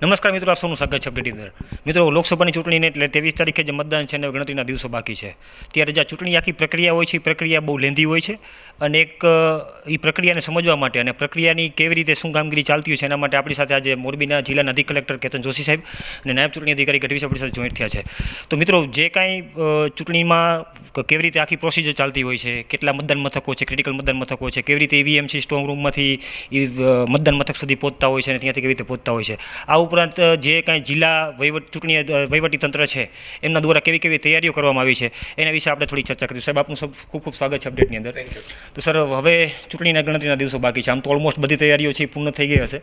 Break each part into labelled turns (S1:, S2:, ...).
S1: નમસ્કાર મિત્રો, આપ સૌનું સ્વાગત છે અપડેટની અંદર. મિત્રો, લોકસભાની ચૂંટણીને એટલે ત્રેવીસ તારીખે જે મતદાન છે અને ગણતરીના દિવસો બાકી છે, ત્યારે જે ચૂંટણી આખી પ્રક્રિયા હોય છે, એ પ્રક્રિયા બહુ લેંધી હોય છે અને એક એ પ્રક્રિયાને સમજવા માટે અને પ્રક્રિયાની કેવી રીતે શું કામગીરી ચાલતી હોય છે, એના માટે આપણી સાથે આજે મોરબીના જિલ્લાના અધિક કલેક્ટર કેતન જોશી સાહેબ અને નાયબ ચૂંટણી અધિકારી ગઢવી આપણી સાથે જોઈન્ટ થયા છે. તો મિત્રો, જે કાંઈ ચૂંટણીમાં કેવી રીતે આખી પ્રોસિજર ચાલતી હોય છે, કેટલા મતદાન મથકો છે ક્રિટિકલ મતદાન મથકો છે, કેવી રીતે ઈવીએમ છે સ્ટ્રોંગ રૂમમાંથી મતદાન મથક સુધી પહોંચતા હોય છે અને ત્યાંથી કેવી રીતે પહોંચતા હોય છે આ ઉપરાંત જે કાંઈ જિલ્લા વહીવટ ચૂંટણી વહીવટીતંત્ર વહીવટી તંત્ર છે એમના દ્વારા કેવી કેવી તૈયારીઓ કરવામાં આવી છે એના વિશે આપણે થોડી ચર્ચા કરીશું. સાહેબ આપનું સબ ખૂબ ખૂબ સ્વાગત છે અપડેટની અંદર. તો સર હવે ચૂંટણીના ગણતરીના દિવસો બાકી છે. આમ તો ઓલમોસ્ટ બધી તૈયારીઓ છે એ પૂર્ણ થઈ ગઈ હશે.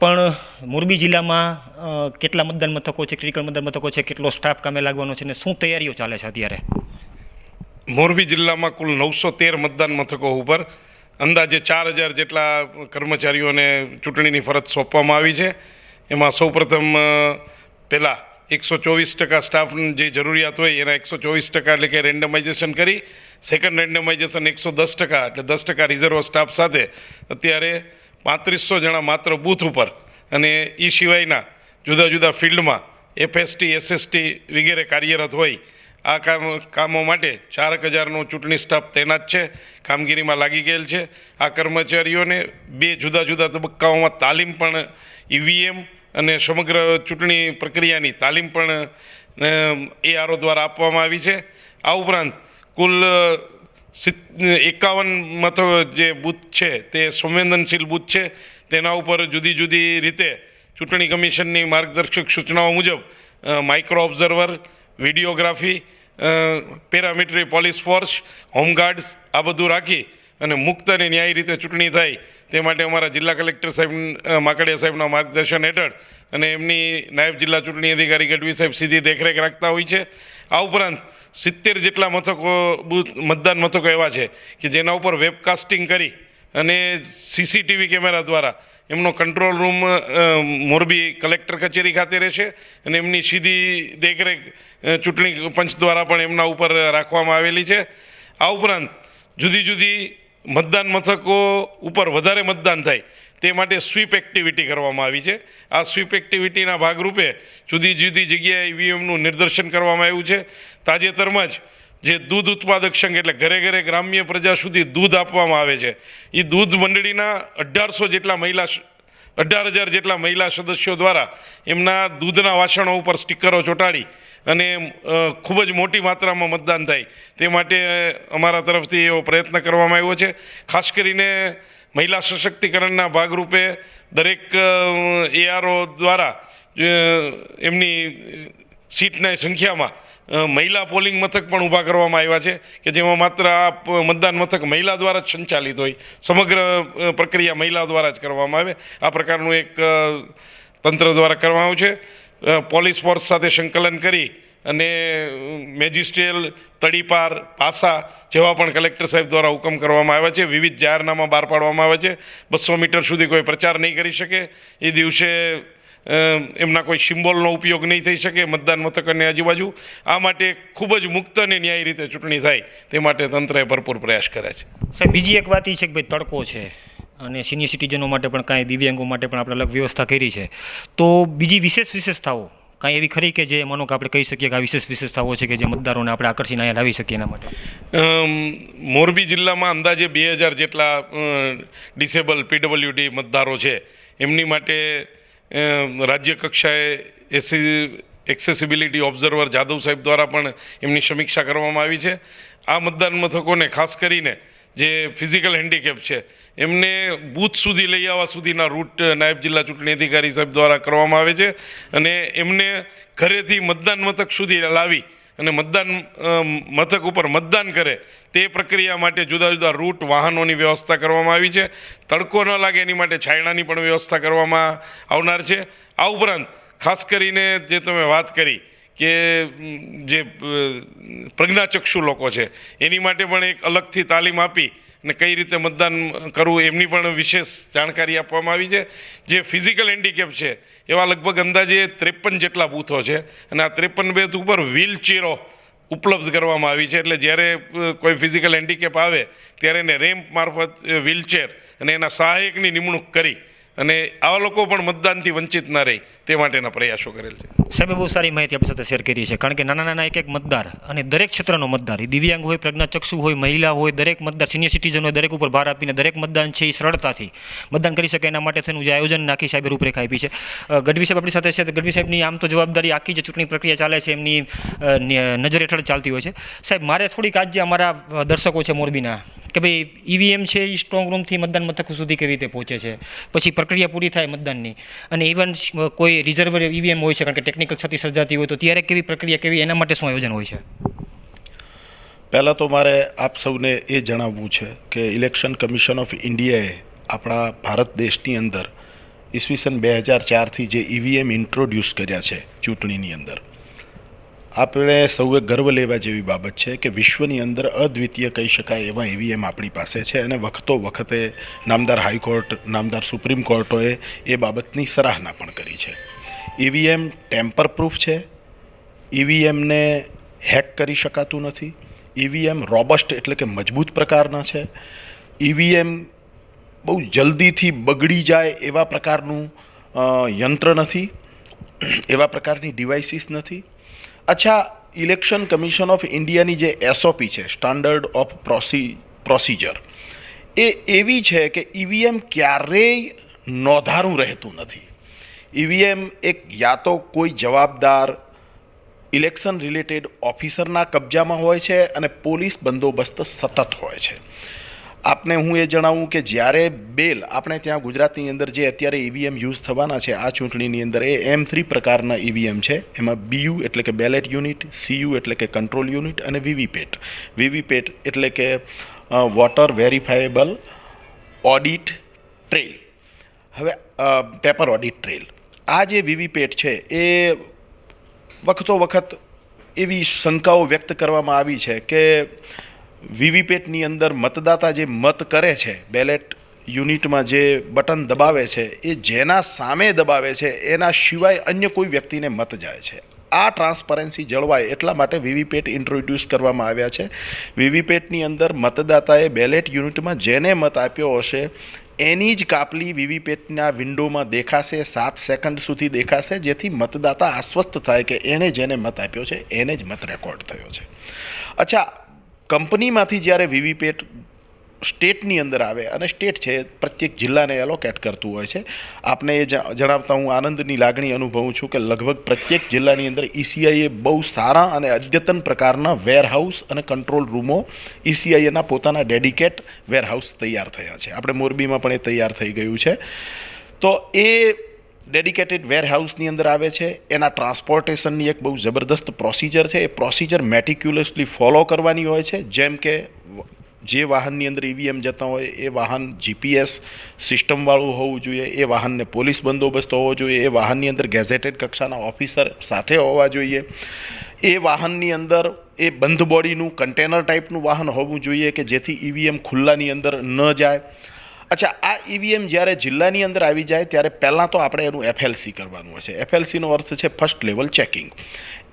S1: પણ મોરબી જિલ્લામાં કેટલા મતદાન મથકો છે ક્રિટિકલ મતદાન મથકો છે કેટલો સ્ટાફ કામે લાગવાનો છે અને શું તૈયારીઓ ચાલે છે અત્યારે?
S2: મોરબી જિલ્લામાં કુલ નવસો તેર મતદાન મથકો ઉપર અંદાજે ચાર હજાર જેટલા કર્મચારીઓને ચૂંટણીની ફરજ સોંપવામાં આવી છે. એમાં સૌપ્રથમ પહેલાં એકસો ચોવીસ ટકા સ્ટાફની જે જરૂરિયાત હોય એના એકસો ચોવીસ ટકા એટલે કે રેન્ડમાઇઝેશન કરી, સેકન્ડ રેન્ડમાઇઝેશન એકસો દસ ટકા એટલે દસ ટકા રિઝર્વ સ્ટાફ સાથે. અત્યારે પાંત્રીસો જણા માત્ર બૂથ ઉપર અને એ સિવાયના જુદા જુદા ફિલ્ડમાં એફએસટી, એસએસટી વગેરે કાર્યરત હોય. આ કામ, કામો માટે ચારક હજારનો ચૂંટણી સ્ટાફ તૈનાત છે, કામગીરીમાં લાગી ગયેલ છે. આ કર્મચારીઓને બે જુદા જુદા તબક્કાઓમાં તાલીમ પણ ઈવીએમ અને સમગ્ર ચૂંટણી પ્રક્રિયાની તાલીમ પણ એઆરઓ દ્વારા આપવામાં આવી છે. આ ઉપરાંત કુલ એકાવન મથો જે બૂથ છે તે સંવેદનશીલ બૂથ છે. તેના ઉપર જુદી જુદી રીતે ચૂંટણી કમિશનની માર્ગદર્શક સૂચનાઓ મુજબ micro observer videography paramilitary police force home guards આ બધું રાખી અને મુક્ત અને ન્યાયી રીતે ચૂંટણી થાય તે માટે અમારા જિલ્લા કલેક્ટર સાહેબ માકડિયા સાહેબના માર્ગદર્શન હેઠળ અને એમની નાયબ જિલ્લા ચૂંટણી અધિકારી ગઢવી સાહેબ સીધી દેખરેખ રાખતા હોય છે. આ ઉપરાંત સિત્તેર જેટલા મથકો મતદાન મથકો એવા છે કે જેના ઉપર વેબકાસ્ટિંગ કરી અને સીસીટીવી કેમેરા દ્વારા એમનો કંટ્રોલ રૂમ મોરબી કલેક્ટર કચેરી ખાતે રહેશે અને એમની સીધી દેખરેખ ચૂંટણી પંચ દ્વારા પણ એમના ઉપર રાખવામાં આવેલી છે. આ ઉપરાંત જુદી જુદી મતદાન મથકો ઉપર વધારે મતદાન થાય તે માટે સ્વીપ એક્ટિવિટી કરવામાં આવી છે. આ સ્વીપ એક્ટિવિટીના ભાગરૂપે જુદી જુદી જગ્યાએ ઈવીએમનું નિદર્શન કરવામાં આવ્યું છે. તાજેતરમાં જ જે દૂધ ઉત્પાદક સંઘ એટલે ઘરે ઘરે ગ્રામ્ય પ્રજા સુધી દૂધ આપવામાં આવે છે. એ દૂધ મંડળીના અઢારસો જેટલા મહિલા અઢાર હજાર જેટલા મહિલા સદસ્યો દ્વારા એમના દૂધના વાસણો ઉપર સ્ટીકરો ચોંટાડી અને ખૂબ જ મોટી માત્રામાં મતદાન થાય. તે માટે અમારા તરફથી એવો પ્રયત્ન કરવામાં આવ્યો છે. ખાસ કરીને મહિલા સશક્તિકરણના ભાગરૂપે દરેક એઆરઓ દ્વારા એમની સીટના સંખ્યામાં મહિલા પોલિંગ મથક પણ ઊભા કરવામાં આવ્યા છે કે જેમાં માત્ર આ મતદાન મથક મહિલા દ્વારા જ સંચાલિત હોય. સમગ્ર પ્રક્રિયા મહિલા દ્વારા જ કરવામાં આવે. આ પ્રકારનું એક તંત્ર દ્વારા કરવામાં આવ્યું છે. પોલીસ ફોર્સ સાથે સંકલન કરી અને મેજિસ્ટ્રિયલ તડીપાર, પાસા જેવા પણ કલેક્ટર સાહેબ દ્વારા હુકમ કરવામાં આવ્યા છે. વિવિધ જાહેરનામા બહાર પાડવામાં આવે છે. બસો મીટર સુધી કોઈ પ્રચાર નહીં કરી શકે. એ દિવસે એમના કોઈ સિમ્બોલનો ઉપયોગ નહીં થઈ શકે મતદાન મથકની આજુબાજુ. આ માટે ખૂબ જ મુક્ત અને ન્યાયી રીતે ચૂંટણી થાય તે માટે તંત્રએ ભરપૂર પ્રયાસ કર્યા છે.
S1: સાહેબ બીજી એક વાત એ છે કે ભાઈ તડકો છે અને સિનિયર સિટીઝનો માટે પણ કાંઈ દિવ્યાંગો માટે પણ આપણે અલગ વ્યવસ્થા કરી છે. તો બીજી વિશેષ વિશેષતાઓ કાંઈ એવી ખરી કે જે માનો કે આપણે કહી શકીએ કે આ વિશેષ વિશેષતાઓ છે કે જે મતદારોને આપણે આકર્ષીને અહીંયા લાવી શકીએ એના માટે?
S2: મોરબી જિલ્લામાં અંદાજે બે હજાર જેટલા ડિસેબલ પીડબ્લ્યુડી મતદારો છે. એમની માટે રાજ્ય કક્ષાએ એસી એક્સેસિબિલિટી ઓબ્ઝર્વર જાદવ સાહેબ દ્વારા પણ એમની સમીક્ષા કરવામાં આવી છે. આ મતદાન મથકોને ખાસ કરીને જે ફિઝિકલ હેન્ડીકેપ છે, એમને બૂથ સુધી લઈ આવવા સુધીના રૂટ નાયબ જિલ્લા ચૂંટણી અધિકારી સાહેબ દ્વારા કરવામાં આવે છે અને એમને ઘરેથી મતદાન મથક સુધી લાવી અને મતદાન મથક ઉપર મતદાન કરે તે પ્રક્રિયા માટે જુદા જુદા રૂટ, વાહનોની વ્યવસ્થા કરવામાં આવી છે. તડકો ન લાગે એની માટે છાયડાની પણ વ્યવસ્થા કરવામાં આવનાર છે. આ ઉપરાંત ખાસ કરીને જે તમે વાત કરી કે જે પ્રજ્ઞાચક્ષુ લોકો છે. એની માટે પણ એક અલગથી તાલીમ આપી અને કઈ રીતે મતદાન કરવું એમની પણ વિશેષ જાણકારી આપવામાં આવી છે. જે ફિઝિકલ હેન્ડીકેપ છે, એવા લગભગ અંદાજે ત્રેપન જેટલા બૂથો છે અને આ ત્રેપન બેથ ઉપર વ્હીલચેરો ઉપલબ્ધ કરવામાં આવી છે. એટલે જ્યારે કોઈ ફિઝિકલ હેન્ડીકેપ આવે, ત્યારે એને રેમ્પ મારફત વ્હીલચેર અને એના સહાયકની નિમણૂક કરી અને આવા લોકો પણ મતદાનથી વંચિત ના રહે તે માટેના પ્રયાસો કરેલ છે.
S1: સાહેબે બહુ સારી માહિતી આપણી સાથે શેર કરી છે. કારણ કે નાના નાના એક એક મતદાર અને દરેક ક્ષેત્રનો મતદાર, એ દિવ્યાંગ હોય પ્રજ્ઞાચક્ષુ હોય, મહિલા હોય, દરેક મતદાર સિનિયર સિટીઝન હોય, દરેક ઉપર ભાર આપીને દરેક મતદાન છે એ સરળતાથી મતદાન કરી શકે. એના માટે થઈને જે આયોજન નાખી સાહેબે રૂપરેખા આપી છે. ગઢવી સાહેબ આપણી સાથે છે. ગઢવી સાહેબની આમ તો જવાબદારી આખી જે ચૂંટણી પ્રક્રિયા ચાલે છે. એમની નજર હેઠળ ચાલતી હોય છે. સાહેબ, મારે થોડીક આજે અમારા દર્શકો છે મોરબીના કે ભાઈ ઈવીએમ છે એ સ્ટ્રોંગ રૂમથી મતદાન મથક સુધી કેવી રીતે પહોંચે છે? પછી પ્રક્રિયા પૂરી થાય મતદાનની. અને ઇવન કોઈ રિઝર્વ ઈવીએમ હોય છે. કારણ કે ટેકનિકલ ક્ષતિ સર્જાતી હોય તો ત્યારે કેવી પ્રક્રિયા કેવી, એના માટે શું આયોજન હોય છે?
S3: પહેલાં તો મારે આપ સૌને એ જણાવવું છે કે ઇલેક્શન કમિશન ઓફ ઇન્ડિયાએ આપણા ભારત દેશની અંદર ઈસવીસન બે હજાર ચારથી જે ઈવીએમ ઇન્ટ્રોડ્યુસ કર્યા છે ચૂંટણીની અંદર. આપણે સૌએ ગર્વ લેવા જેવી બાબત છે કે વિશ્વની અંદર અદ્વિતીય કહી શકાય એવા ઈવીએમ આપણી પાસે છે અને વખતો વખતે નામદાર હાઈકોર્ટ નામદાર સુપ્રીમ કોર્ટોએ એ બાબતની સરાહના પણ કરી છે. ઈવીએમ ટેમ્પર પ્રૂફ છે. ઈવીએમને હેક કરી શકાતું નથી. ઈવીએમ રોબસ્ટ એટલે કે મજબૂત પ્રકારના છે. ઈવીએમ બહુ જલ્દીથી બગડી જાય એવા પ્રકારનું યંત્ર નથી. એવા પ્રકારની ડિવાઇસીસ નથી. અચ્છા, ઇલેક્શન કમિશન ઓફ ઇન્ડિયાની જે એસઓપી છે, સ્ટાન્ડર્ડ ઓફ પ્રોસી, પ્રોસિજર, એ એવી છે કે ઈવીએમ ક્યારેય નોંધારું રહેતું નથી. ઈવીએમ એક યા તો કોઈ જવાબદાર ઇલેક્શન રિલેટેડ ઓફિસરના કબજામાં હોય છે અને પોલીસ બંદોબસ્ત સતત હોય છે. આપને હું એ જણાવું કે જ્યારે બેલ આપણે ત્યાં ગુજરાતની અંદર જે અત્યારે ઈવીએમ યુઝ થવાના છે, આ ચૂંટણીની અંદર એ એમ થ્રી પ્રકારના ઈવીએમ છે. એમાં બીયુ એટલે કે બેલેટ યુનિટ, સીયુ એટલે કે કંટ્રોલ યુનિટ અને વીવીપેટ. વીવીપેટ એટલે કે વોટર વેરીફાયેબલ ઓડિટ ટ્રેલ હવે પેપર ઓડિટ ટ્રેલ આ જે વીવીપેટ છે, એ વખતો વખત એવી શંકાઓ વ્યક્ત કરવામાં આવી છે કે વીવીપેટની અંદર મતદાતા જે મત કરે છે, બેલેટ યુનિટમાં જે બટન દબાવે છે, એ જેના સામે દબાવે છે, એના સિવાય અન્ય કોઈ વ્યક્તિને મત જાય છે. આ ટ્રાન્સપરન્સી જળવાય એટલા માટે વીવીપેટ ઇન્ટ્રોડ્યુસ કરવામાં આવ્યા છે. વીવીપેટની અંદર મતદાતાએ બેલેટ યુનિટમાં જેને મત આપ્યો હશે, એની જ કાપલી વીવીપેટના વિન્ડોમાં દેખાશે, સાત સેકન્ડ સુધી દેખાશે, જેથી મતદાતા આશ્વસ્ત થાય કે એણે જેને મત આપ્યો છે, એને જ મત રેકોર્ડ થયો છે. અચ્છા, કંપનીમાંથી જ્યારે વીવીપેટ સ્ટેટની અંદર આવે અને સ્ટેટ છે, પ્રત્યેક જિલ્લાને એલોકેટ કરતું હોય છે. આપને એ જણાવતા હું આનંદની લાગણી અનુભવું છું કે લગભગ પ્રત્યેક જિલ્લાની અંદર ઈસીઆઈએ બહુ સારા અને અદ્યતન પ્રકારના વેરહાઉસ અને કંટ્રોલ રૂમો ઈસીઆઈએના પોતાના ડેડિકેટ વેરહાઉસ તૈયાર થયા છે. આપણે મોરબીમાં પણ એ તૈયાર થઈ ગયું છે. તો એ ડેડિકેટેડ વેરહાઉસની અંદર આવે છે. એના ટ્રાન્સપોર્ટેશનની એક બહુ જબરદસ્ત પ્રોસિજર છે. એ પ્રોસિજર મેટિક્યુલસલી ફોલો કરવાની હોય છે. જેમ કે જે વાહનની અંદર ઈવીએમ જતા હોય એ વાહન જીપીએસ સિસ્ટમવાળું હોવું જોઈએ, એ વાહનને પોલીસ બંદોબસ્ત હોવો જોઈએ, એ વાહનની અંદર ગેઝેટેડ કક્ષાના ઓફિસર સાથે હોવા જોઈએ. એ વાહનની અંદર એ બંધ બોડીનું કન્ટેનર ટાઈપનું વાહન હોવું જોઈએ કે જેથી ઈવીએમ ખુલ્લાની અંદર ન જાય. અચ્છા, આ ઈવીએમ જ્યારે જિલ્લાની અંદર આવી જાય, ત્યારે પહેલાં તો આપણે એનું એફએલસી કરવાનું હશે એફએલસીનો અર્થ છે ફર્સ્ટ લેવલ ચેકિંગ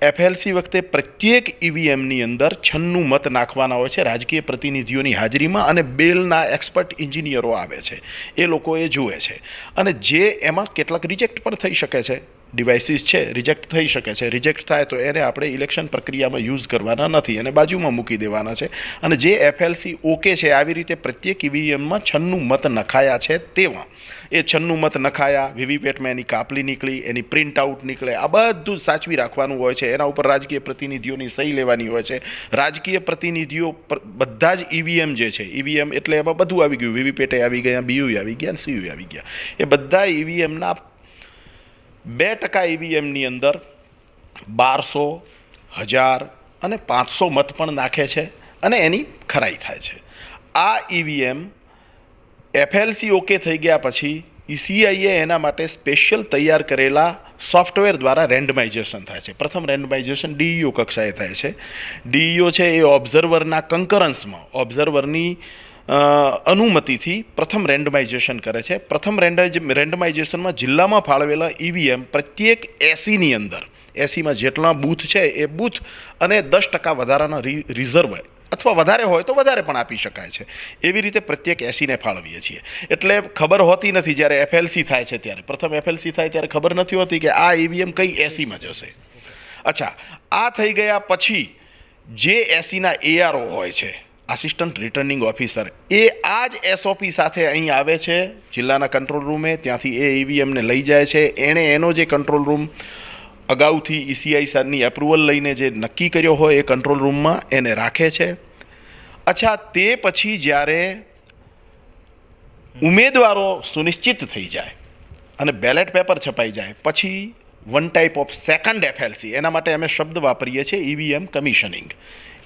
S3: એફએલસી વખતે પ્રત્યેક ઈવીએમની અંદર છન્નું મત નાખવાના હોય છે રાજકીય પ્રતિનિધિઓની હાજરીમાં અને બેલના એક્સપર્ટ ઇન્જિનિયરો આવે છે. એ લોકો એ જુએ છે. અને જે એમાં કેટલાક રિજેક્ટ પણ થઈ શકે છે. ડિવાઇસીસ છે રિજેક્ટ થઈ શકે છે. રિજેક્ટ થાય તો એને આપણે ઇલેક્શન પ્રક્રિયામાં યુઝ કરવાના નથી. એને બાજુમાં મૂકી દેવાના છે. અને જે એફએલસી ઓકે છે, આવી રીતે પ્રત્યેક ઈવીએમમાં છન્નું મત નખાયા છે તેવા. એ છન્નું મત નખાયા વીવીપેટમાં એની કાપલી નીકળી, એની પ્રિન્ટ આઉટ નીકળે, આ બધું સાચવી રાખવાનું હોય છે. એના ઉપર રાજકીય પ્રતિનિધિઓની સહી લેવાની હોય છે. રાજકીય પ્રતિનિધિઓ પર- બધા જ ઈવીએમ જે છે ઈવીએમ એટલે એમાં બધું આવી ગયું. વીવીપેટે આવી ગયા બીયુ આવી ગયા સીયુ આવી ગયા. એ બધા ઈવીએમના બે ટકા ઈવીએમની અંદર બારસો, હજાર અને પાંચસો મત પણ નાખે છે અને એની ખરાઈ થાય છે. આ ઈવીએમ એફએલસી ઓકે થઈ ગયા પછી ઈસીઆઈએ એના માટે સ્પેશિયલ તૈયાર કરેલા સોફ્ટવેર દ્વારા રેન્ડમાઇઝેશન થાય છે. પ્રથમ રેન્ડમાઇઝેશન ડીઈઓ કક્ષાએ થાય છે. ડીઈઓ છે એ ઓબ્ઝર્વરના કંકરન્સમાં ઓબ્ઝર્વરની અનુમતિથી પ્રથમ રેન્ડમાઇઝેશન કરે છે. પ્રથમ રેન્ડ રેન્ડમાઇઝેશનમાં જિલ્લામાં ફાળવેલા ઈવીએમ પ્રત્યેક એસીની અંદર. એસીમાં જેટલા બૂથ છે એ બૂથ અને દસ ટકા વધારાના રિઝર્વ અથવા વધારે હોય તો વધારે પણ આપી શકાય છે. એવી રીતે પ્રત્યેક એસીને ફાળવીએ છીએ. એટલે ખબર હોતી નથી જ્યારે એફએલસી થાય છે ત્યારે. પ્રથમ એફએલસી થાય ત્યારે ખબર નથી હોતી કે આ ઈવીએમ કઈ એસીમાં જશે. અચ્છા, આ થઈ ગયા પછી જે એસીના એઆરઓ હોય છે આસિસ્ટન્ટ રિટર્નિંગ ઓફિસર એ આ જ એસઓપી સાથે અહીં આવે છે. જિલ્લાના કંટ્રોલ રૂમે ત્યાંથી એ ઈવીએમને લઈ જાય છે. એણે એનો જે કંટ્રોલ રૂમ અગાઉથી ઈસીઆઈ સરની એપ્રુવલ લઈને જે નક્કી કર્યો હોય એ કંટ્રોલ રૂમમાં એને રાખે છે. અચ્છા, તે પછી જ્યારે ઉમેદવારો સુનિશ્ચિત થઈ જાય અને બેલેટ પેપર છપાઈ જાય, પછી one type of second FLC એના માટે અમે શબ્દ વાપરીએ છીએ ઈવીએમ કમિશનિંગ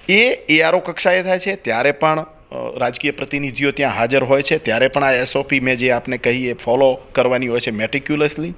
S3: એ એઆરઓ કક્ષાએ થાય છે. ત્યારે પણ રાજકીય પ્રતિનિધિઓ ત્યાં હાજર હોય છે. ત્યારે પણ આ એસઓપી મેં જે આપને કહી એ ફોલો કરવાની હોય છે મેટિક્યુલસલી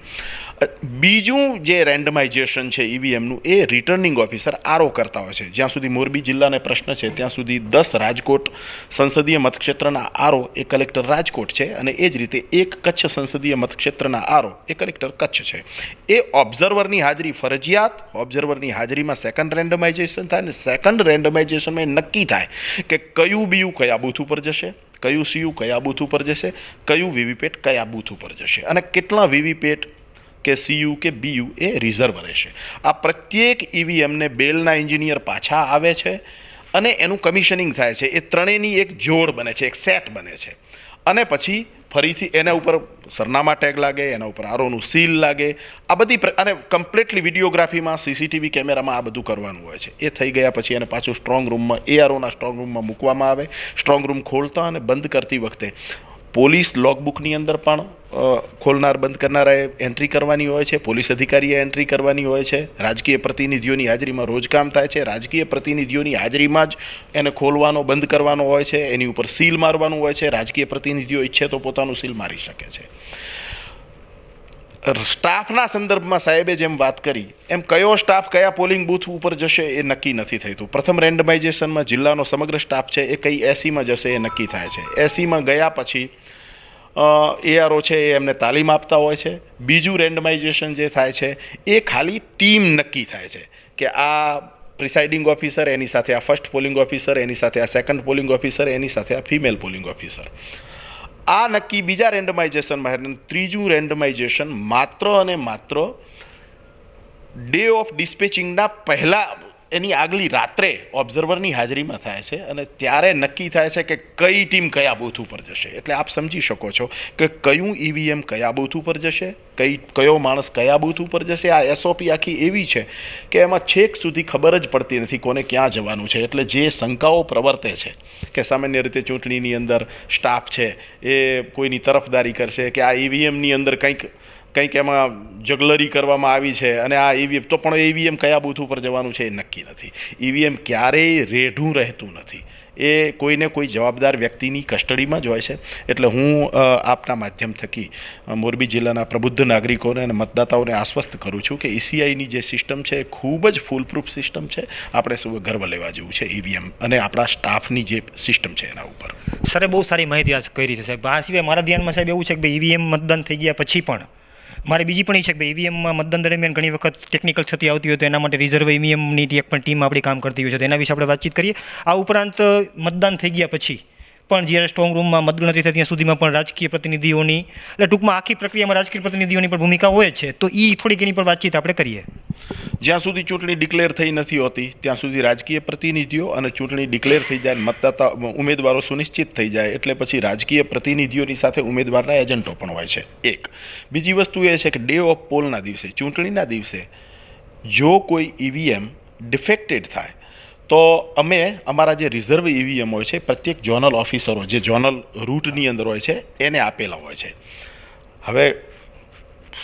S3: બીજું જે રેન્ડમાઇઝેશન છે ઈવીએમનું એ રિટર્નિંગ ઓફિસર આરો કરતા હોય છે. જ્યાં સુધી મોરબી જિલ્લાને પ્રશ્ન છે, ત્યાં સુધી દસ રાજકોટ સંસદીય મતક્ષેત્રના આરો એ કલેક્ટર રાજકોટ છે અને એ જ રીતે એક કચ્છ સંસદીય મતક્ષેત્રના આરો એ કલેક્ટર કચ્છ છે. એ ઓબ્ઝર્વરની હાજરી ફરજિયાત ઓબ્ઝર્વરની હાજરીમાં સેકન્ડ રેન્ડમાઇઝેશન થાય અને સેકન્ડ રેન્ડમાઇઝેશનમાં નક્કી થાય કે કયું બીયું કયા બૂથ ઉપર જશે, કયું સીયુ કયા બૂથ ઉપર જશે, કયું વીવીપેટ કયા બૂથ ઉપર જશે. અને કેટલા વીવીપેટ કે સીયુ કે બીયુ એ રિઝર્વ રહેશે. આ પ્રત્યેક ઈવીએમને બેલના એન્જિનિયર પાછા આવે છે અને એનું કમિશનિંગ થાય છે. એ ત્રણેયની એક જોડ બને છે, એક સેટ બને છે. અને પછી ફરીથી એના ઉપર સરનામા ટેગ લાગે, એના ઉપર આરોનું સીલ લાગે. આ બધી અને કમ્પ્લીટલી વિડીયોગ્રાફીમાં સીસીટીવી કેમેરામાં આ બધું કરવાનું હોય છે. એ થઈ ગયા પછી એને પાછું સ્ટ્રોંગ રૂમમાં એ આરોના સ્ટ્રોંગ રૂમમાં મૂકવામાં આવે. સ્ટ્રોંગ રૂમ ખોલતા અને બંધ કરતી વખતે પોલીસ લોગબુકની અંદર પણ ખોલનાર, બંધ કરનારાએ એન્ટ્રી કરવાની હોય છે, પોલીસ અધિકારીએ એન્ટ્રી કરવાની હોય છે, રાજકીય પ્રતિનિધિઓની હાજરીમાં રોજ કામ થાય છે, રાજકીય પ્રતિનિધિઓની હાજરીમાં જ એને ખોલવાનો, બંધ કરવાનો હોય છે, એની ઉપર સીલ મારવાનું હોય છે, રાજકીય પ્રતિનિધિઓ ઈચ્છે તો પોતાનું સીલ મારી શકે છે. સ્ટાફના સંદર્ભમાં સાહેબે જેમ વાત કરી, એમ કયો સ્ટાફ કયા પોલિંગ બૂથ ઉપર જશે એ નક્કી નથી થતું પ્રથમ રેન્ડમાઇઝેશનમાં જિલ્લાનો સમગ્ર સ્ટાફ છે એ કઈ એસીમાં જશે એ નક્કી થાય છે. એસીમાં ગયા પછી એઆરઓ છે એ એમને તાલીમ આપતા હોય છે. બીજું રેન્ડમાઇઝેશન જે થાય છે એ ખાલી ટીમ નક્કી થાય છે કે આ પ્રિસાઇડિંગ ઓફિસર એની સાથે આ ફર્સ્ટ પોલિંગ ઓફિસર એની સાથે આ સેકન્ડ પોલિંગ ઓફિસર એની સાથે આ ફિમેલ પોલિંગ ઓફિસર આ નક્કી બીજા રેન્ડમાઇઝેશનમાં અને ત્રીજું રેન્ડમાઇઝેશન માત્ર અને માત્ર ડે ઓફ ડિસ્પેચિંગના પહેલા એની આગલી રાત્રે ઓબ્ઝર્વરની હાજરીમાં થાય છે અને ત્યારે નક્કી થાય છે કે કઈ ટીમ કયા બૂથ ઉપર જશે. એટલે આપ સમજી શકો છો કે કયું ઈવીએમ કયા બૂથ ઉપર જશે, કઈ, કયો માણસ કયા બૂથ ઉપર જશે, આ એસઓપી આખી એવી છે કે એમાં છેક સુધી ખબર જ પડતી નથી કોને ક્યાં જવાનું છે. એટલે જે શંકાઓ પ્રવર્તે છે કે સામાન્ય રીતે ચૂંટણીની અંદર સ્ટાફ છે એ કોઈની તરફદારી કરશે કે આ ઈવીએમની અંદર કંઈક કંઈક એમાં જગલરી કરવામાં આવી છે અને આ ઈવીએમ, તો પણ ઈવીએમ કયા બૂથ ઉપર જવાનું છે એ નક્કી નથી. ઈવીએમ ક્યારેય રેઢું રહેતું નથી. એ કોઈને કોઈ જવાબદાર વ્યક્તિની કસ્ટડીમાં જ હોય છે. એટલે હું આપના માધ્યમ થકી મોરબી જિલ્લાના પ્રબુદ્ધ નાગરિકોને અને મતદાતાઓને આશ્વસ્ત કરું છું કે ઈસીઆઈની જે સિસ્ટમ છે એ ખૂબ જ ફૂલપ્રૂફ સિસ્ટમ છે. આપણે સૌ ગર્વ લેવા જેવું છે ઈવીએમ અને આપણા સ્ટાફની જે સિસ્ટમ છે એના ઉપર.
S1: સરે બહુ સારી માહિતી આજ કરી છે સાહેબ. આ સિવાય મારા ધ્યાનમાં સાહેબ એવું છે કે ઈવીએમ મતદાન થઈ ગયા પછી પણ મારે બીજી પણ એ છે કે ભાઈ ઈવીએમમાં મતદાન દરમિયાન ઘણી વખત ટેકનિકલ ક્ષતિ આવતી હોય તો એના માટે રિઝર્વ ઈવીએમની એક પણ ટીમ આપણી કામ કરતી હોય છે. તો એના વિશે આપણે વાતચીત કરીએ. આ ઉપરાંત મતદાન થઈ ગયા પછી પણ જ્યારે સ્ટ્રોંગ રૂમમાં મતગણતરી થાય ત્યાં સુધીમાં પણ રાજકીય પ્રતિનિધિઓની, એટલે ટૂંકમાં આખી પ્રક્રિયામાં રાજકીય પ્રતિનિધિઓની પણ ભૂમિકા હોય છે, તો એ થોડીક એની પર વાતચીત આપણે કરીએ.
S3: જ્યાં સુધી ચૂંટણી ડિક્લેર થઈ નથી હોતી, ત્યાં સુધી રાજકીય પ્રતિનિધિઓ અને ચૂંટણી ડિક્લેર થઈ જાય મતદાતા ઉમેદવારો સુનિશ્ચિત થઈ જાય, એટલે પછી રાજકીય પ્રતિનિધિઓની સાથે ઉમેદવારના એજન્ટો પણ હોય છે. એક. બીજી વસ્તુ એ છે કે ડે ઓફ પોલના દિવસે, ચૂંટણીના દિવસે, જો કોઈ ઈવીએમ ડિફેક્ટેડ થાય તો અમે અમારા જે રિઝર્વ ઈવીએમ હોય છે, પ્રત્યેક ઝોનલ ઓફિસરો જે ઝોનલ રૂટની અંદર હોય છે, એને આપેલા હોય છે. હવે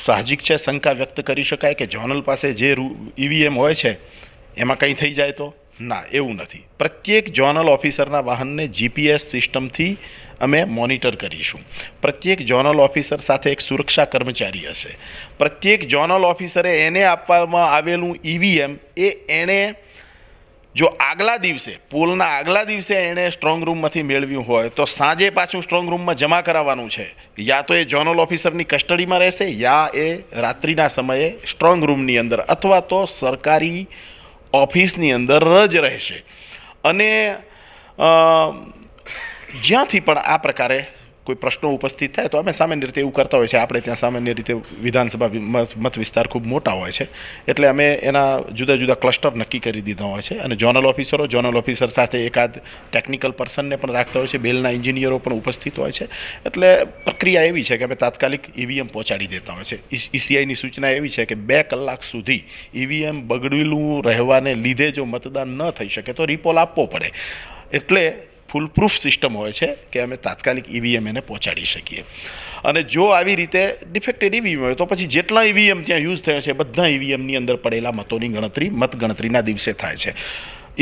S3: સાહજિક છે, શંકા વ્યક્ત કરી શકાય કે જોનલ પાસે જે ઈવીએમ હોય છે, એમાં કંઈ થઈ જાય તો? ના, એવું નથી. પ્રત્યેક જોનલ ઓફિસરના વાહનને જીપીએસ સિસ્ટમથી અમે મોનિટર કરીશું. પ્રત્યેક જોનલ ઓફિસર સાથે એક સુરક્ષા કર્મચારી હશે. પ્રત્યેક જોનલ ઓફિસરે એને આપવામાં આવેલું ઈવીએમ એ એણે જો આગલા દિવસે, પોલના આગલા દિવસે એણે સ્ટ્રોંગ રૂમમાંથી મેળવ્યું હોય, તો સાંજે પાછું સ્ટ્રોંગ રૂમમાં જમા કરાવવાનું છે. યા તો એ જોનલ ઓફિસરની કસ્ટડીમાં રહેશે, યા એ રાત્રિના સમયે સ્ટ્રોંગ રૂમની અંદર, અથવા તો સરકારી ઓફિસની અંદર જ રહેશે. અને જ્યાંથી પણ આ પ્રકારે કોઈ પ્રશ્નો ઉપસ્થિત થાય તો અમે સામાન્ય રીતે એવું કરતા હોય છે. આપણે ત્યાં સામાન્ય રીતે વિધાનસભા મત વિસ્તાર ખૂબ મોટા હોય છે. એટલે અમે એના જુદા જુદા ક્લસ્ટર નક્કી કરી દીધા હોય છે અને જોનલ ઓફિસરો જોનલ ઓફિસર સાથે એકાદ ટેકનિકલ પર્સનને પણ રાખતા હોય છે. બેલના એન્જિનિયરો પણ ઉપસ્થિત હોય છે. એટલે પ્રક્રિયા એવી છે કે અમે તાત્કાલિક ઈવીએમ પહોંચાડી દેતા હોય છે. ઈસીઆઈની સૂચના એવી છે કે બે કલાક સુધી ઈવીએમ બગડેલું રહેવાને લીધે જો મતદાન ન થઈ શકે તો રિપોલ આપવો પડે. એટલે ફૂલ પ્રૂફ સિસ્ટમ હોય છે કે અમે તાત્કાલિક ઈવીએમ એને પહોંચાડી શકીએ. અને જો આવી રીતે ડિફેક્ટેડ ઈવીએમ હોય, તો પછી જેટલા ઈવીએમ ત્યાં યુઝ થયો છે, બધા ઈવીએમની અંદર પડેલા મતોની ગણતરી, મતગણતરીના દિવસે થાય છે.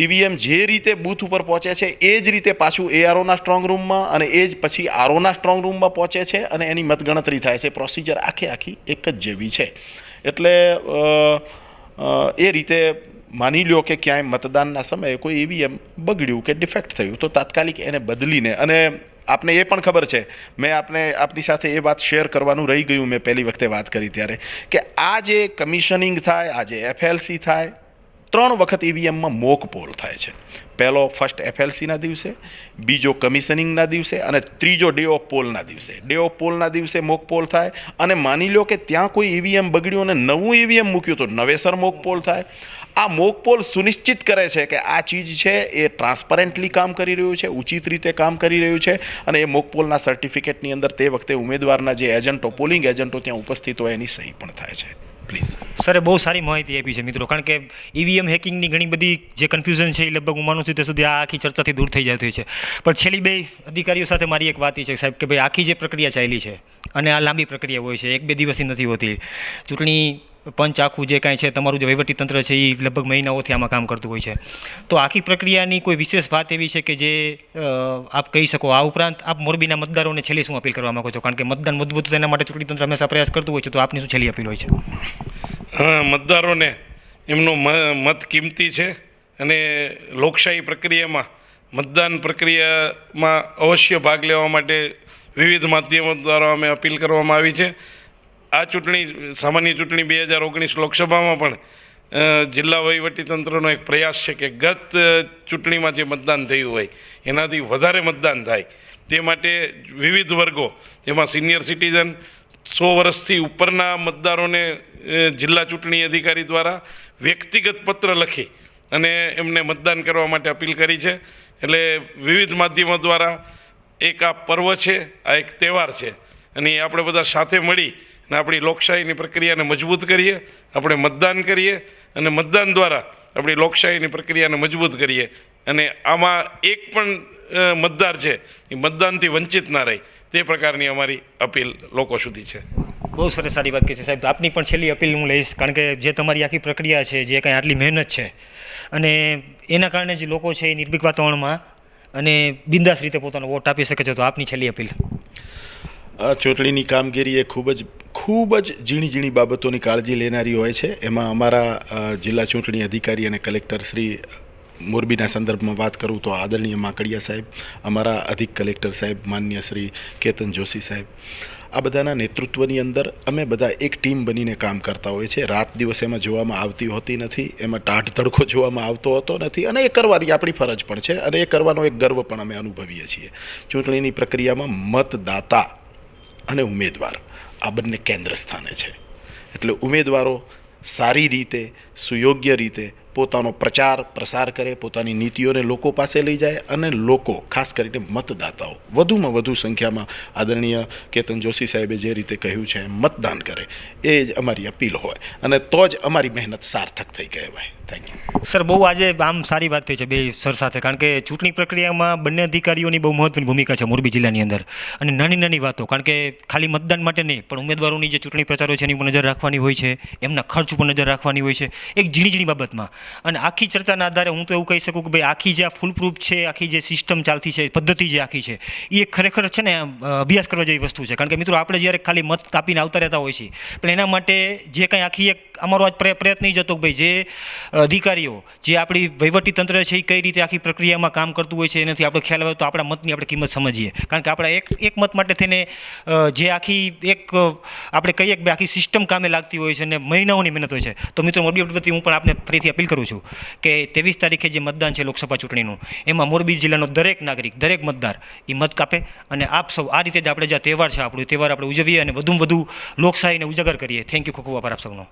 S3: ઈવીએમ જે રીતે બૂથ ઉપર પહોંચે છે, એ જ રીતે પાછું એઆરઓના સ્ટ્રોંગ રૂમમાં અને એ જ પછી આરઓના સ્ટ્રોંગ રૂમમાં પહોંચે છે અને એની મતગણતરી થાય છે. પ્રોસિજર આખે આખી એક જ જેવી છે. એટલે એ રીતે માની લ્યો કે ક્યાંય મતદાનના સમયે કોઈ ઈવીએમ બગડ્યું કે ડિફેક્ટ થયું, તો તાત્કાલિક એને બદલીને, અને આપને એ પણ ખબર છે, મેં આપને આપની સાથે એ વાત શેર કરવાનું રહી ગયું, મેં પહેલી વખતે વાત કરી ત્યારે, કે આ જે કમિશનિંગ થાય, આ જે એફએલસી થાય ત્રણ વખત ઈવીએમમાં મોક પોલ થાય છે. પહેલો ફર્સ્ટ એફએલસીના દિવસે, બીજો કમિશનિંગના દિવસે અને ત્રીજો ડે ઓફ પોલના દિવસે. ડે ઓફ પોલના દિવસે મોક પોલ થાય અને માની લો કે ત્યાં કોઈ ઈવીએમ બગડ્યું અને નવું ઈવીએમ મૂક્યું તો નવેસર મોક પોલ થાય. આ મોક પોલ સુનિશ્ચિત કરે છે કે આ ચીજ છે એ ટ્રાન્સપરન્ટલી કામ કરી રહ્યું છે, ઉચિત રીતે કામ કરી રહ્યું છે અને એ મોક પોલના સર્ટિફિકેટની અંદર તે વખતે ઉમેદવારના જે એજન્ટો પોલિંગ એજન્ટો ત્યાં ઉપસ્થિત હોય એની સહી પણ થાય છે. પ્લીઝ
S1: સરે બહુ સારી માહિતી આપી છે મિત્રો. કારણ કે ઈવીએમ હેકિંગની ઘણી બધી જે કન્ફ્યુઝન છે એ લગભગ હું માનું છું તે સુધી આ આખી ચર્ચાથી દૂર થઈ જતી છે. પણ છેલ્લી બે અધિકારીઓ સાથે મારી એક વાત એ છે સાહેબ કે ભાઈ આખી જે પ્રક્રિયા ચાલી છે અને આ લાંબી પ્રક્રિયા હોય છે, એક બે દિવસની નથી હોતી. ચૂંટણી પંચ આખું જે કાંઈ છે, તમારું જે વહીવટી તંત્ર છે એ લગભગ મહિનાઓથી આમાં કામ કરતું હોય છે. તો આખી પ્રક્રિયાની કોઈ વિશેષ વાત એવી છે કે જે આપ કહી શકો, આ ઉપરાંત આપ મોરબીના મતદારોને છેલ્લી શું અપીલ કરવા માગો છો? કારણ કે મતદાન મજબૂત તેના માટે ચૂંટણી તંત્ર હંમેશા પ્રયાસ કરતું હોય છે, તો આપની શું છેલ્લી અપીલ હોય છે?
S2: મતદારોને એમનો મત કિંમતી છે અને લોકશાહી પ્રક્રિયામાં, મતદાન પ્રક્રિયામાં અવશ્ય ભાગ લેવા માટે વિવિધ માધ્યમો દ્વારા અમે અપીલ કરવામાં આવી છે. આ ચૂંટણી, સામાન્ય ચૂંટણી બે હજાર ઓગણીસ લોકસભામાં પણ જિલ્લા વહીવટીતંત્રનો એક પ્રયાસ છે કે ગત ચૂંટણીમાં જે મતદાન થયું હોય, એનાથી વધારે મતદાન થાય. તે માટે વિવિધ વર્ગો, જેમાં સિનિયર સિટીઝન, સો વર્ષથી ઉપરના મતદારોને જિલ્લા ચૂંટણી અધિકારી દ્વારા વ્યક્તિગત પત્ર લખી અને એમને મતદાન કરવા માટે અપીલ કરી છે. એટલે વિવિધ માધ્યમો દ્વારા એક આ પર્વ છે, આ એક તહેવાર છે. અને એ આપણે બધા સાથે મળી અને આપણી લોકશાહીની પ્રક્રિયાને મજબૂત કરીએ, આપણે મતદાન કરીએ અને મતદાન દ્વારા આપણી લોકશાહીની પ્રક્રિયાને મજબૂત કરીએ. અને આમાં એક પણ મતદાર છે, એ મતદાનથી વંચિત ના રહે. તે પ્રકારની અમારી અપીલ લોકો સુધી છે.
S1: બહુ સરસ સારી વાત કહી છે સાહેબ. આપની પણ છેલ્લી અપીલ હું લઈશ, કારણ કે જે તમારી આખી પ્રક્રિયા છે, જે કાંઈ આટલી મહેનત છે, અને એના કારણે જે લોકો છે એ નિર્ભીક વાતાવરણમાં અને બિંદાસ રીતે પોતાનો વોટ આપી શકે છે. તો આપની છેલ્લી અપીલ.
S3: આ ચૂંટણીની કામગીરી એ ખૂબ જ ખૂબ જ ઝીણી ઝીણી બાબતોની કાળજી લેનારી હોય છે. એમાં અમારા જિલ્લા ચૂંટણી અધિકારી અને કલેક્ટર શ્રી મોરબીના સંદર્ભમાં વાત કરું તો આદરણીય માકડિયા સાહેબ, અમારા અધિક કલેક્ટર સાહેબ, માન્ય શ્રી કેતન જોશી સાહેબ. આ બધાના નેતૃત્વની અંદર અમે બધા એક ટીમ બનીને કામ કરતા હોય છે. રાત દિવસ એમાં જોવામાં આવતી હોતી નથી, એમાં ટાઢ તડકો જોવામાં આવતો હોતો નથી અને એ કરવાની આપણી ફરજ પણ છે અને એ કરવાનો એક ગર્વ પણ અમે અનુભવીએ છીએ. ચૂંટણીની પ્રક્રિયામાં મતદાતા અને ઉમેદવાર. આ બંને કેન્દ્ર સ્થાને છે. એટલે ઉમેદવારો સારી રીતે સુયોગ્ય રીતે પોતાનો પ્રચાર, પ્રસાર કરે, પોતાની નીતિઓને લોકો પાસે લઈ જાય અને લોકો, ખાસ કરીને મતદાતાઓ, વધુમાં વધુ સંખ્યામાં આદરણીય કેતન જોશી સાહેબે જે રીતે કહ્યું છે, મતદાન કરે, એ જ અમારી અપીલ હોય અને તો જ અમારી મહેનત સાર્થક થઈ કહેવાય. થેન્ક યુ
S1: સર, બહુ આજે આમ સારી વાત થઈ છે બે સર સાથે, કારણ કે ચૂંટણી પ્રક્રિયામાં બંને અધિકારીઓની બહુ મહત્વની ભૂમિકા છે મોરબી જિલ્લાની અંદર અને નાની નાની વાતો, કારણ કે ખાલી મતદાન માટે નહીં, પણ ઉમેદવારોની જે ચૂંટણી પ્રચારો છે એની ઉપર નજર રાખવાની હોય છે, એમના ખર્ચ ઉપર નજર રાખવાની હોય છે. એક ઝીણી ઝીણી બાબતમાં અને આખી ચર્ચાના આધારે હું તો એવું કહી શકું કે ભાઈ આખી જે આ ફૂલ પ્રૂફ છે, આખી જે સિસ્ટમ ચાલતી છે પદ્ધતિ જે આખી છે, એ ખરેખર છે ને અભ્યાસ કરવા જેવી વસ્તુ છે. કારણ કે મિત્રો આપણે જ્યારે ખાલી મત કાપીને આવતા રહેતા હોય છીએ, પણ એના માટે જે કંઈ આખી એક, અમારો આજ પ્રય- પ્રયત્ન જ હતો કે ભાઈ જે અધિકારીઓ, જે આપણી વહીવટી તંત્ર છે એ કઈ રીતે આખી પ્રક્રિયામાં કામ કરતું હોય છે, એનાથી આપણે ખ્યાલ આવે તો આપણા મતની આપણે કિંમત સમજીએ. કારણ કે આપણા એક એક મત માટે થઈને જે આખી એક આપણે કહીએ કે આખી સિસ્ટમ કામે લાગતી હોય છે અને મહિનાઓની મહેનત હોય છે. તો મિત્રો મોરબી અપડેટ હું પણ આપને ફરીથી અપીલ કરું છું કે ત્રેવીસ તારીખે જે મતદાન છે લોકસભા ચૂંટણીનું, એમાં મોરબી જિલ્લાનો દરેક નાગરિક, દરેક મતદાર એ મત કાપે અને આપ સૌ આ રીતે જ આપણે જે તહેવાર છે, આપણું તહેવાર આપણે ઉજવીએ અને વધુમાં વધુ લોકશાહીને ઉજાગર કરીએ. થેન્ક યુ ખૂબ ખૂબ આભાર આપ સૌનો.